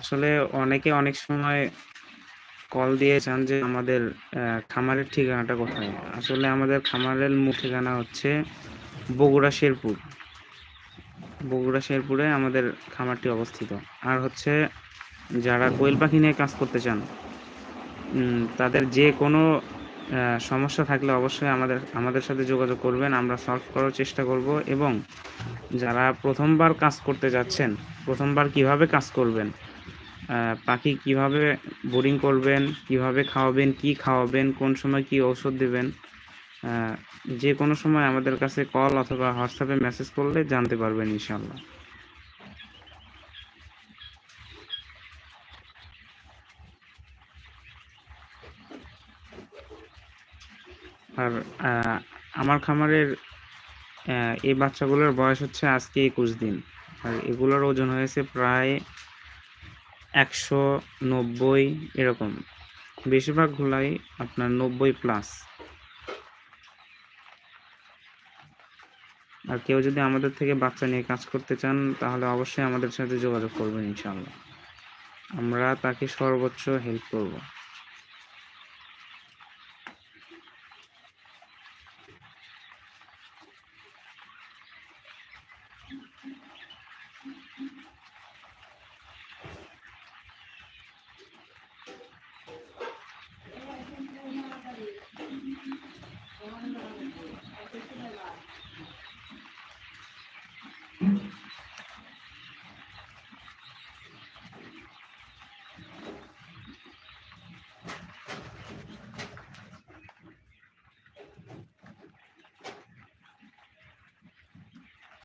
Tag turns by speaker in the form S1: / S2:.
S1: আসলে অনেকে অনেক সময় কল দিয়ে চান যে আমাদের খামারের ঠিকানাটা কোথায়। আসলে আমাদের খামারের মূল ঠিকানা হচ্ছে বগুড়া শেরপুর। বগুড়া শেরপুরে আমাদের খামারটি অবস্থিত। আর হচ্ছে যারা কোয়েল পাখি নিয়ে কাজ করতে চান তাদের যে কোনো সমস্যা থাকলে অবশ্যই আমাদের আমাদের সাথে যোগাযোগ করবেন। আমরা সলভ করার চেষ্টা করব এবং যারা প্রথমবার কাজ করতে যাচ্ছেন, প্রথমবার কীভাবে কাজ করবেন পাখি কীভাবে বোরিং করবেন, কীভাবে খাওয়াবেন, কি খাওয়াবেন, কোন সময় কি ঔষধ দেবেন যে কোনো সময় আমাদের কাছে কল অথবা হোয়াটসঅ্যাপে মেসেজ করলে জানতে পারবেন ইনশাল্লাহ আর আমার খামারের এই বাচ্চাগুলোর বয়স হচ্ছে আজকে একুশ দিন। আর এগুলোর ওজন হয়েছে প্রায় একশো নব্বই এরকম। বেশিরভাগ ঘোলাই আপনার নব্বই প্লাস আর কেউ যদি আমাদের থেকে বাচ্চা নিয়ে কাজ করতে চান, তাহলে অবশ্যই আমাদের সাথে যোগাযোগ করবেন ইনশাল্লাহ আমরা তাকে সর্বোচ্চ হেল্প করব।